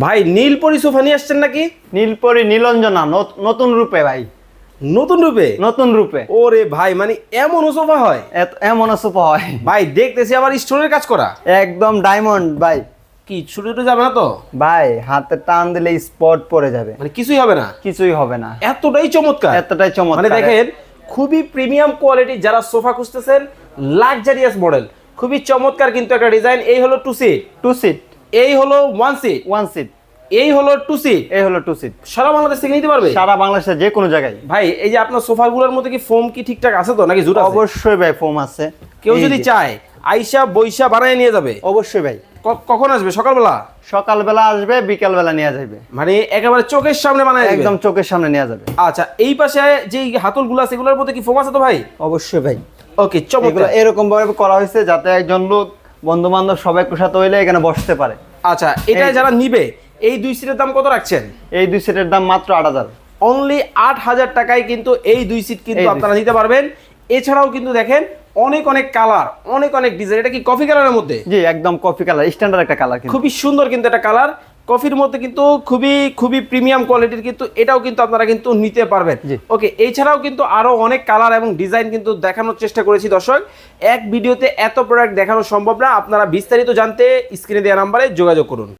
ভাই নীলপরি সোফা নিয়ে আসছেন নাকি? নীলপরি নীলঞ্জনা নত- নতুন রূপে ভাই। নতুন রূপে? নতুন রূপে। ওরে ভাই মানে এমন সোফা হয়? এত- এমন সোফা হয়। ভাই দেখতেছি আবার স্টোনের কাজ করা। একদম ডায়মন্ড ভাই। কি ছুটে ছুটে যাবে না তো? ভাই হাতে টান দিলে স্পট পড়ে যাবে। মানে কিছুই হবে না? কিছুই হবে না। এতটাই চমৎকার। এতটাই চমৎকার। মানে দেখেন খুবই প্রিমিয়াম কোয়ালিটি যারা সোফা খুঁজতেছেন লাক্সারিয়াস মডেল খুবই চমৎকার কিন্তু একটা ডিজাইন এই হলো টু সিট টু সিট এই হলো ওয়ান সিট ওয়ান সিট এই হলো টু সিট এই হলো টু সিট সারা বাংলাদেশ থেকে নিতে পারবে? সারা বাংলাদেশে যে কোনো জায়গায়। ভাই এই যে আপনার সোফাগুলোর মধ্যে কি ফোম কি ঠিকঠাক আছে তো নাকি জুট অবশ্যই ভাই ফোম আছে। কেউ যদি চায় আইসা বৈশা বানায় নিয়ে যাবে। অবশ্যই ভাই। কখন আসবে? সকালবেলা? সকালবেলা আসবে বিকালবেলা নিয়ে যাবে মানে একেবারে চোখের সামনে বানায় একদম চোখের সামনে নিয়ে যাবে। আচ্ছা এই পাশে যে হাতলগুলো আছে এগুলোর মধ্যে কি ফোম আছে তো ভাই? অবশ্যই ভাই। ওকে চমৎকার। এরকম ভাবে করা হয়েছে যাতে একজন লোক বন্ধু বান্ধব সবাই একসাথে হইলে এখানে বসতে পারে। আচ্ছা এটা যারা নিবে এই দুই সিটের দাম কত রাখছেন? এই দুই সিটের দাম মাত্র আট হাজার। অনলি আট হাজার টাকায় কিন্তু এই দুই সিট কিন্তু আপনারা নিতে পারবেন। এছাড়াও কিন্তু দেখেন অনেক অনেক কালার অনেক অনেক ডিজাইন এটা কি কফি কালারের মধ্যে? জি একদম কফি কালার স্ট্যান্ডার্ড একটা কালার কিন্তু। খুবই সুন্দর কিন্তু একটা কালার কফির মধ্যে কিন্তু খুবই খুবই প্রিমিয়াম কোয়ালিটির কিন্তু এটাও কিন্তু আপনারা কিন্তু নিতে পারবেন। ওকে এছাড়াও কিন্তু আরও অনেক কালার এবং ডিজাইন কিন্তু দেখানোর চেষ্টা করেছি দর্শক। এক ভিডিওতে এত প্রোডাক্ট দেখানো সম্ভব না। আপনারা বিস্তারিত জানতে স্ক্রিনে দেওয়া নাম্বারে যোগাযোগ করুন।